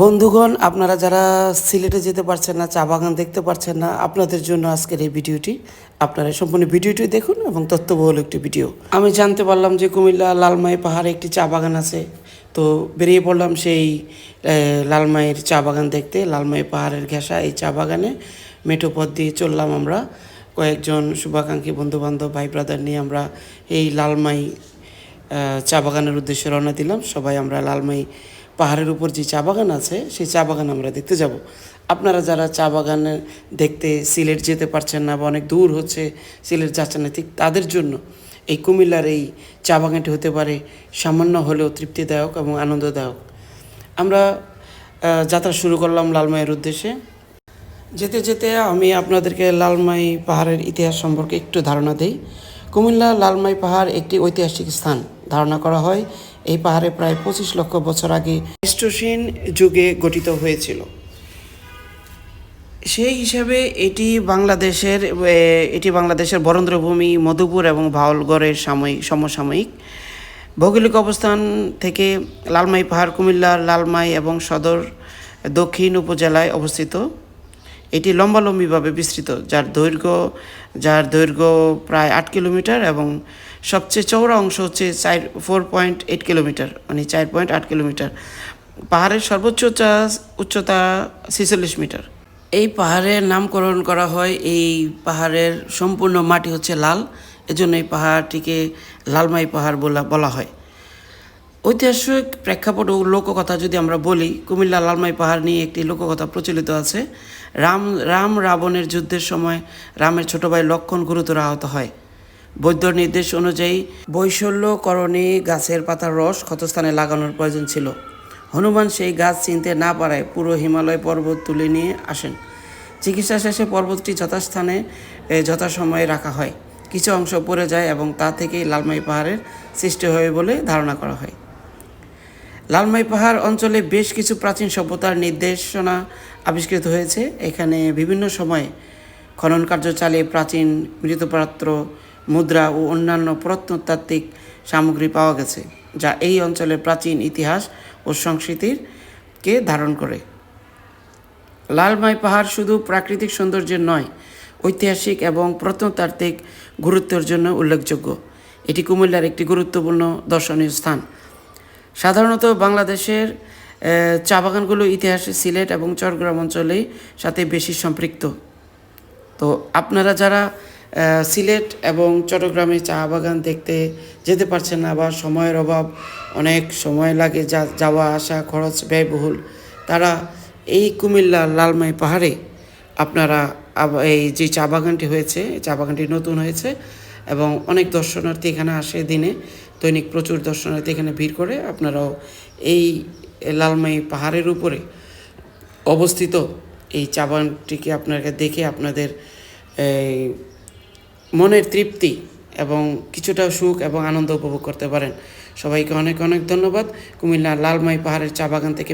বন্ধুগণ, আপনারা যারা সিলেটে যেতে পারছেন না, চা বাগান দেখতে পারছেন না, আপনাদের জন্য আজকের এই ভিডিওটি, আপনারা সম্পূর্ণ ভিডিওটি দেখুন এবং তথ্যবহুল একটি ভিডিও। আমি জানতে পারলাম যে কুমিল্লা লালমাই পাহাড়ে একটি চা বাগান আছে। তো বেরিয়ে পড়লাম সেই লালমাইয়ের চা বাগান দেখতে। লালমাই পাহাড়ের ঘেঁষা এই চা বাগানে। মেঠো পথ দিয়ে চললাম আমরা। কয়েকজন শুভাকাঙ্ক্ষী বন্ধুবান্ধব, ভাই ব্রাদার নিয়ে আমরা এই লালমাই চা বাগানের উদ্দেশ্যে রওনা দিলাম। সবাই আমরা লালমাই পাহাড়ের উপর যে চা বাগান আছে, সেই চা বাগান আমরা দেখতে যাব। আপনারা যারা চা বাগানে দেখতে সিলেট যেতে পারছেন না বা অনেক দূর হচ্ছে সিলেট যাচ্ছেন না, ঠিক তাদের জন্য এই কুমিল্লার এই চা বাগানটি হতে পারে সামান্য হলেও তৃপ্তিদায়ক এবং আনন্দদায়ক। আমরা যাত্রা শুরু করলাম লালমাইয়ের উদ্দেশ্যে। যেতে যেতে আমি আপনাদেরকে লালমাই পাহাড়ের ইতিহাস সম্পর্কে একটু ধারণা দেই। কুমিল্লা লালমাই পাহাড় একটি ঐতিহাসিক স্থান। ধারণা করা হয়, এই পাহাড়ে প্রায় পঁচিশ লক্ষ বছর আগে প্লেস্টোসিন যুগে গঠিত হয়েছিল। সেই হিসাবে এটি বাংলাদেশের এটি বাংলাদেশের বরেন্দ্রভূমি, মধুপুর এবং ভাওলগড়ের সাময়িক, সমসাময়িক। ভৌগোলিক অবস্থান থেকে লালমাই পাহাড়, কুমিল্লার লালমাই এবং সদর দক্ষিণ উপজেলায় অবস্থিত। এটি লম্বালম্বিভাবে বিস্তৃত, যার দৈর্ঘ্য যার দৈর্ঘ্য প্রায় আট কিলোমিটার এবং সবচেয়ে চওড়া অংশ হচ্ছে চার ফোর পয়েন্ট এইট কিলোমিটার মানে চার পয়েন্ট আট কিলোমিটার। পাহাড়ের সর্বোচ্চ উচ্চতা ছেচল্লিশ মিটার। এই পাহাড়ের নামকরণ করা হয়, এই পাহাড়ের সম্পূর্ণ মাটি হচ্ছে লাল। এজন্য এই পাহাড়টিকে লালমাই পাহাড় বলা বলা হয়। ঐতিহাসিক প্রেক্ষাপট ও লোককথা যদি আমরা বলি, কুমিল্লা লালমাই পাহাড় নিয়ে একটি লোককথা প্রচলিত আছে। রাম রাম রাবণের যুদ্ধের সময় রামের ছোট ভাই লক্ষণ গুরুতর আহত হয়। বৈদ্য নির্দেশ অনুযায়ী বৈশল্যকরণে গাছের পাতার রস ক্ষতস্থানে লাগানোর প্রয়োজন ছিল। হনুমান সেই গাছ চিনতে না পারায় পুরো হিমালয় পর্বত তুলে নিয়ে আসেন। চিকিৎসা শেষে পর্বতটি যথাস্থানে যথাসময়ে রাখা হয়। কিছু অংশ পড়ে যায় এবং তা থেকেই লালমাই পাহাড়ের সৃষ্টি হয় বলে ধারণা করা হয়। লালমাই পাহাড় অঞ্চলে বেশ কিছু প্রাচীন সভ্যতার নির্দেশনা আবিষ্কৃত হয়েছে। এখানে বিভিন্ন সময়ে খনন কার্য চালিয়ে প্রাচীন মৃৎপাত্র, মুদ্রা ও অন্যান্য প্রত্নতাত্ত্বিক সামগ্রী পাওয়া গেছে, যা এই অঞ্চলের প্রাচীন ইতিহাস ও সংস্কৃতির কে ধারণ করে। লালমাই পাহাড় শুধু প্রাকৃতিক সৌন্দর্যের নয়, ঐতিহাসিক এবং প্রত্নতাত্ত্বিক গুরুত্বের জন্য উল্লেখযোগ্য। এটি কুমিল্লার একটি গুরুত্বপূর্ণ দর্শনীয় স্থান। সাধারণত বাংলাদেশের চা বাগানগুলো ইতিহাসে, সিলেট এবং চট্টগ্রাম অঞ্চলেই সাথে বেশি সম্পৃক্ত। তো আপনারা যারা সিলেট এবং চট্টগ্রামে চা বাগান দেখতে যেতে পারছেন না বা সময়ের অভাব, অনেক সময় লাগে যা, যাওয়া, আসা, খরচ ব্যয়বহুল, তারা এই কুমিল্লা লালমাই পাহাড়ে আপনারা এই যে চা বাগানটি হয়েছে, চা বাগানটি নতুন হয়েছে এবং অনেক দর্শনার্থী এখানে আসে দিনে। দৈনিক প্রচুর দর্শনার্থী এখানে ভিড় করে। আপনারাও এই লালমাই পাহাড়ের উপরে অবস্থিত এই চা বাগানটিকে আপনাকে দেখে আপনাদের মনের তৃপ্তি এবং কিছুটা সুখ এবং আনন্দ উপভোগ করতে পারেন। সবাইকে অনেক অনেক ধন্যবাদ। কুমিল্লার লালমাই পাহাড়ের চা বাগান থেকে